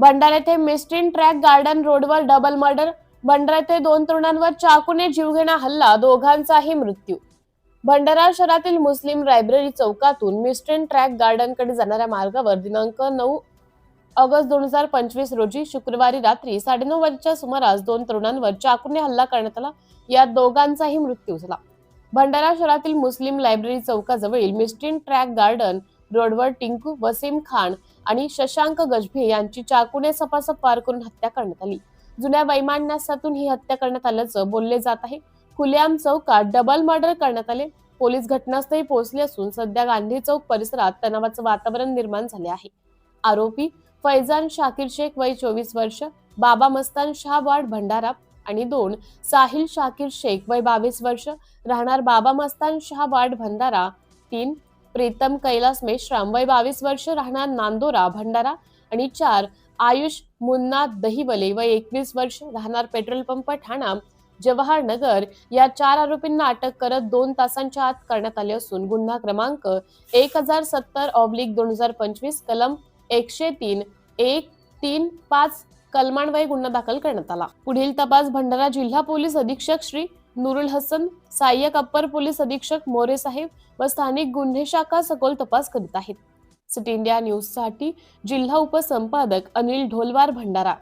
भंडारा येथे मिस्टिन track garden रोडवर डबल मर्डर भंडारा येथे दोन तरुणांवर चाकूने जीवघेणा हल्ला दोघांचाही मृत्यू. भंडारा शहरातील मुस्लिम लायब्ररी चौकातून मिस्टिन ट्रॅक गार्डनकडे जाणाऱ्या मार्गावर दिनांक नऊ ऑगस्ट दोन हजार पंचवीस रोजी शुक्रवारी रात्री साडेनऊ वाजेच्या सुमारास दोन तरुणांवर चाकूने हल्ला करण्यात आला. यात दोघांचाही मृत्यू झाला. भंडारा शहरातील मुस्लिम लायब्ररी चौकाजवळील मिस्टिन ट्रॅक गार्डन रोडवर टिंकू वसीम खान आणि शशांक गजभे यांची चाकूने सपासप करून हत्या करण्यात आली. जुन्या वैमान्यासातून ही हत्या करण्यात आल्याचं बोलले जात आहे. खुलेआम चौकात डबल मर्डर करण्यात आले. पोलीस घटनास्थळी पोहोचले असून सध्या गांधी चौक परिसरात तणावाचं वातावरण निर्माण झाले आहे. आरोपी फैजान शाकिर शेख वय चोवीस वर्ष बाबा मस्तान शहावाड भंडारा आणि दोन साहिल शाकिर शेख वय बावीस वर्ष राहणार बाबा मस्तान शहावाड भंडारा तीन प्रीतम कैलास मेश्राम वय बावीस वर्ष राहणार नांदोरा भंडारा आणि चार आयुष मुन्ना दहिवले वय एकवीस वर्ष राहणार पेट्रोल पंप ठाणा जवाहर नगर. या चार आरोपींना अटक करत दोन तासांच्या आत करण्यात आले असून गुन्हा क्रमांक एक हजार सत्तर ऑब्लिक दोन हजार पंचवीस कलम एकशे तीन एक तीन पाच कलमान्वये गुन्हा दाखल करण्यात आला. पुढील तपास भंडारा जिल्हा पोलीस अधीक्षक श्री नुरुल हसन सहाय्यक अप्पर पोलीस अधीक्षक मोरे साहेब व स्थानिक गुन्हे शाखा सखोल तपास करीत आहेत. सिटी इंडिया न्यूजसाठी जिल्हा उपसंपादक अनिल ढोलवार भंडारा.